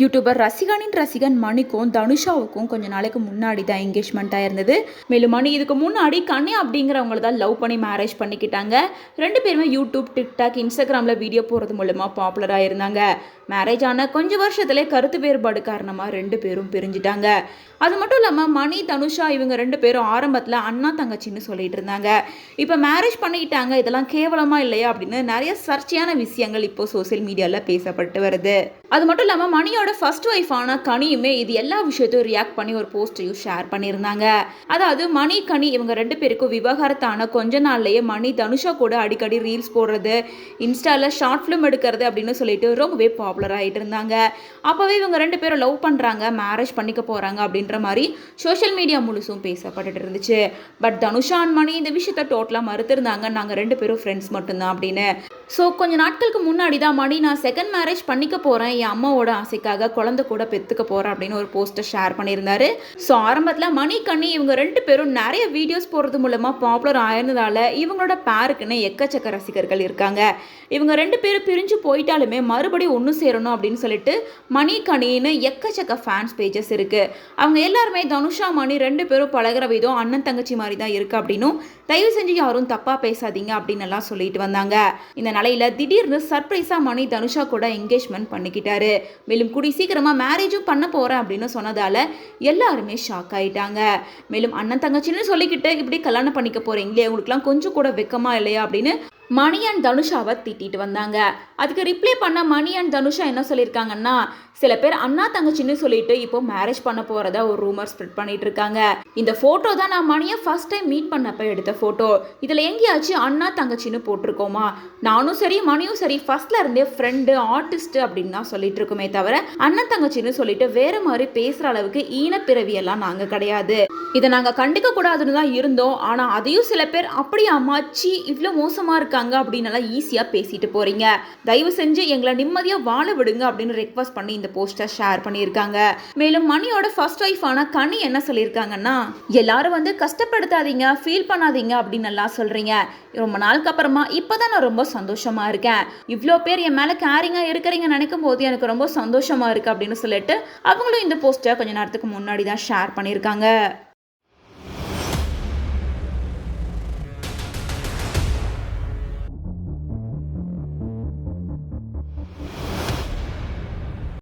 YouTuber ரசிகனின் ரசிகன் மணிக்கும் தனுஷாவுக்கும் கொஞ்ச நாளைக்கு முன்னாடி தான் என்கேஜ்மெண்ட் ஆயிருந்தது. மேலும் மணி இதுக்கு முன்னாடி கண்ணே அப்படிங்கிறவங்கள தான் லவ் பண்ணி மேரேஜ் பண்ணிக்கிட்டாங்க. ரெண்டு பேருமே யூடியூப் டிக்டாக் இன்ஸ்டாகிராமில் வீடியோ போகிறது மூலமாக பாப்புலராக இருந்தாங்க மேரேஜ் ஆன கொஞ்சம் வருஷத்துலேயே கருத்து வேறுபாடு காரணமாக ரெண்டு பேரும் பிரிஞ்சிட்டாங்க. அது மட்டும் இல்லாமல் மணி தனுஷா இவங்க ரெண்டு பேரும் ஆரம்பத்தில் அண்ணா தங்கச்சின்னு சொல்லிட்டு இருந்தாங்க. இப்போ மேரேஜ் பண்ணிக்கிட்டாங்க இதெல்லாம் கேவலமாக இல்லையா அப்படின்னு நிறைய சர்ச்சையான விஷயங்கள் இப்போ சோஷியல் மீடியாவில் பேசப்பட்டு வருது. அது மட்டும் இல்லாமல் மணியோட ஃபர்ஸ்ட் ஒய்ஃபான கனியுமே இது எல்லா விஷயத்தையும் ரியாக்ட் பண்ணி ஒரு போஸ்டையும் ஷேர் பண்ணியிருந்தாங்க. அதாவது மணி கனி இவங்க ரெண்டு பேருக்கும் விவகாரத்தான கொஞ்ச நாள்லயே மணி தனுஷா கூட அடிக்கடி ரீல்ஸ் போடுறது இன்ஸ்டாவில் ஷார்ட் ஃபிலிம் எடுக்கிறது அப்படின்னு சொல்லிட்டு ரொம்பவே பாப்புலர் ஆகிட்டு இருந்தாங்க. அப்போவே இவங்க ரெண்டு பேரும் லவ் பண்ணுறாங்க மேரேஜ் பண்ணிக்க போகிறாங்க அப்படின்ற மாதிரி சோஷியல் மீடியா முழுசும் பேசப்பட்டுட்டு இருந்துச்சு. பட் தனுஷா and மணி இந்த விஷயத்த டோட்டலாக மறுத்திருந்தாங்க. நாங்கள் ரெண்டு பேரும் ஃப்ரெண்ட்ஸ் மட்டும்தான் அப்படின்னு. ஸோ கொஞ்ச நாட்களுக்கு முன்னாடி தான் மணி நான் செகண்ட் மேரேஜ் பண்ணிக்க போகிறேன் என் அம்மாவோட ஆசைக்காக குழந்தை கூட பெற்றுக்க போகிறேன் அப்படின்னு ஒரு போஸ்ட்டை ஷேர் பண்ணியிருந்தாரு. ஸோ ஆரம்பத்தில் மணி கண்ணி இவங்க ரெண்டு பேரும் நிறைய வீடியோஸ் போடுறது மூலமாக பாப்புலர் ஆயிருந்ததால் இவங்களோட பேருக்குன்னு எக்கச்சக்க ரசிகர்கள் இருக்காங்க. இவங்க ரெண்டு பேரும் பிரிஞ்சு போயிட்டாலுமே மறுபடியும் ஒன்று சேரணும் அப்படின்னு சொல்லிட்டு மணி கணின்னு எக்கச்சக்க ஃபேன்ஸ் பேஜஸ் இருக்குது அவங்க எல்லாருமே தனுஷா மணி ரெண்டு பேரும் பழகுற விதம் அண்ணன் தங்கச்சி மாதிரி தான் இருக்குது அப்படின்னும் தயவு செஞ்சு யாரும் தப்பாக பேசாதீங்க அப்படின்னு எல்லாம் சொல்லிட்டு வந்தாங்க. இந்த நிலையில திடீர்னு சர்ப்ரைஸா மணி தனுஷா கூட என்கேஜ்மெண்ட் பண்ணிக்கிட்டாரு. மேலும் கூடி சீக்கிரமா மேரேஜும் பண்ண போறேன் அப்படின்னு சொன்னதால எல்லாருமே ஷாக் ஆயிட்டாங்க. மேலும் அண்ணன் தங்கச்சின்னு சொல்லிக்கிட்டு இப்படி கல்யாணம் பண்ணிக்க போறீங்களே உங்களுக்குலாம் கொஞ்சம் கூட வெக்கமா இல்லையா அப்படின்னு மணி அண்ட் தனுஷாவை திட்டிட்டு வந்தாங்க. அதுக்கு ரிப்ளை பண்ண மணி அண்ட் தனுஷா என்ன சொல்லியிருக்காங்கன்னா சில பேர் அண்ணா தங்கச்சின்னு சொல்லிட்டு இப்போ மேரேஜ் பண்ண போகிறத ஒரு ரூமர் ஸ்ப்ரெட் பண்ணிட்டு இருக்காங்க. இந்த ஃபோட்டோ தான் நான் மணியை ஃபர்ஸ்ட் டைம் மீட் பண்ணப்ப எடுத்த ஃபோட்டோ இதில் எங்கேயாச்சும் அண்ணா தங்கச்சின்னு போட்டிருக்கோமா? நானும் சரி மணியும் சரி ஃபர்ஸ்ட்ல இருந்தே ஃப்ரெண்டு ஆர்டிஸ்ட் அப்படின்னு தான் சொல்லிட்டு இருக்கோமே தவிர அண்ணன் தங்கச்சின்னு சொல்லிட்டு வேற மாதிரி பேசுகிற அளவுக்கு ஈனப்பிறவியெல்லாம் நாங்கள் கிடையாது. இதை நாங்கள் கண்டுக்க கூடாதுன்னு தான் இருந்தோம். ஆனால் அதையும் சில பேர் அப்படியே அம்மாச்சி இவ்வளோ மோசமாக இருக்காங்க. அப்படின்னு எல்லாம் ஈஸியாக பேசிட்டு போறீங்க. தயவு செஞ்சு எங்களை நிம்மதியாக வாழ விடுங்க அப்படின்னு ரெக்வஸ்ட் பண்ணி இந்த போஸ்டை ஷேர் பண்ணியிருக்காங்க. மேலும் மணியோட ஃபர்ஸ்ட் ஒய்ஃபான கனி என்ன சொல்லியிருக்காங்கன்னா எல்லாரும் வந்து கஷ்டப்படுத்தாதீங்க ஃபீல் பண்ணாதீங்க அப்படின்னு நல்லா சொல்கிறீங்க ரொம்ப நாளுக்கு அப்புறமா இப்போ தான் நான் ரொம்ப சந்தோஷமாக இருக்கேன். இவ்வளோ பேர் என் மேலே கேரிங்காக இருக்கிறீங்க நினைக்கும் போது எனக்கு ரொம்ப சந்தோஷமா இருக்குது அப்படின்னு சொல்லிட்டு அவங்களும் இந்த போஸ்ட்டை கொஞ்ச நேரத்துக்கு முன்னாடி தான் ஷேர் பண்ணியிருக்காங்க.